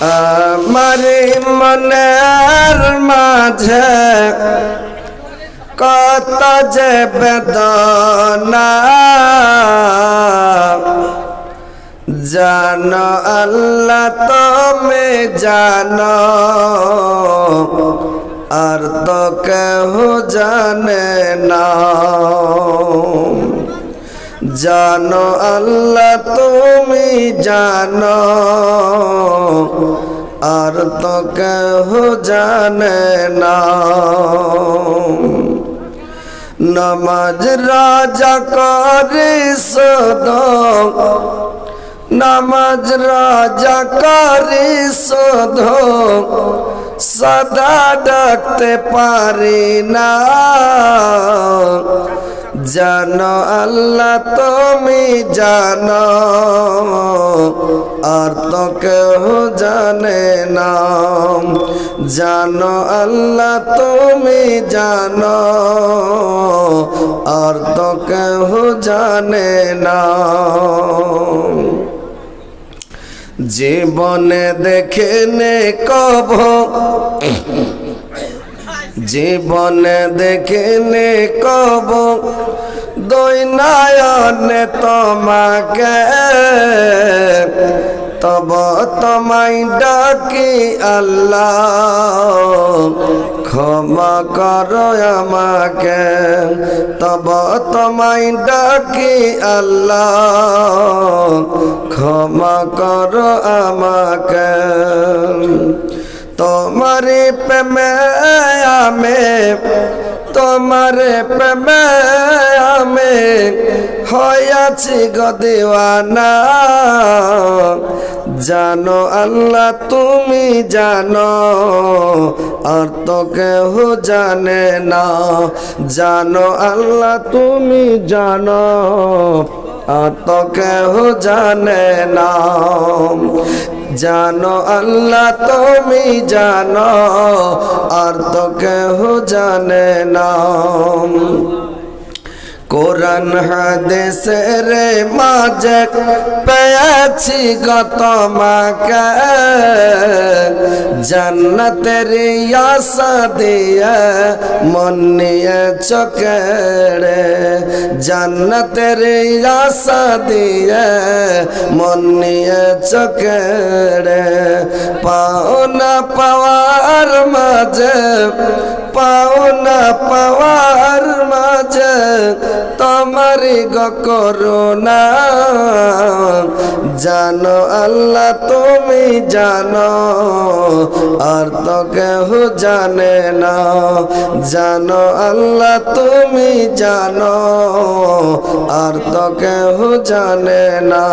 আমারি মনের মাঝে কত যে বেদনা। জানো আল্লাহ, তুমি জানো, আর তো কেহ জানে না। জানো আল্লাহ, তুমি জানো। আর তো কেহ জানে না। নমাজ রাজা করে সদ নামাজ রাজা করে শোধ সদা ডাকতে পারি না। জানো আল্লাহ, তুমি জানো। আর তো কেউ জানে না। জানো আল্লাহ, তুমি জানো। আর তো কেউ জানে না। জীবনে দেখে নে কব। জীবনে দেখে নে কব দৈনায়নে তোমাকে, তব তোমায় ডাকি আল্লাহ। ক্ষমা করো আমাকে, তব তোমায় ডাকি আল্লাহ। ক্ষমা করো আমাকে। তোমারে প্রেমে আমি তোমারে প্রেমে আমি হয়াছি গদেওয়ানা জানো আল্লাহ, তুমি জানো, আর তো কেহ জানে না। জানো আল্লাহ, তুমি জানো, আর তো কেহ জানে না। জানো আল্লাহ, তুমি জানো, আর তো কেহ জানে না। কোরআন হাদেশের মাঝে পেয়েছি গত মাকে জান্নাতের আশা দিয়ে মন নিয়ে চকেড়ে জান্নাতের আশা দিয়ে মন নিয়ে চকেড়ে পাও না পাওয়ার মাঝে পাও না পাওয়ার তোমারি গ করুণা জানো আল্লাহ, তুমি জানো, আর তো কেহ জানে না। জানো আল্লাহ, তুমি জানো, আর তো কেহ জানে না।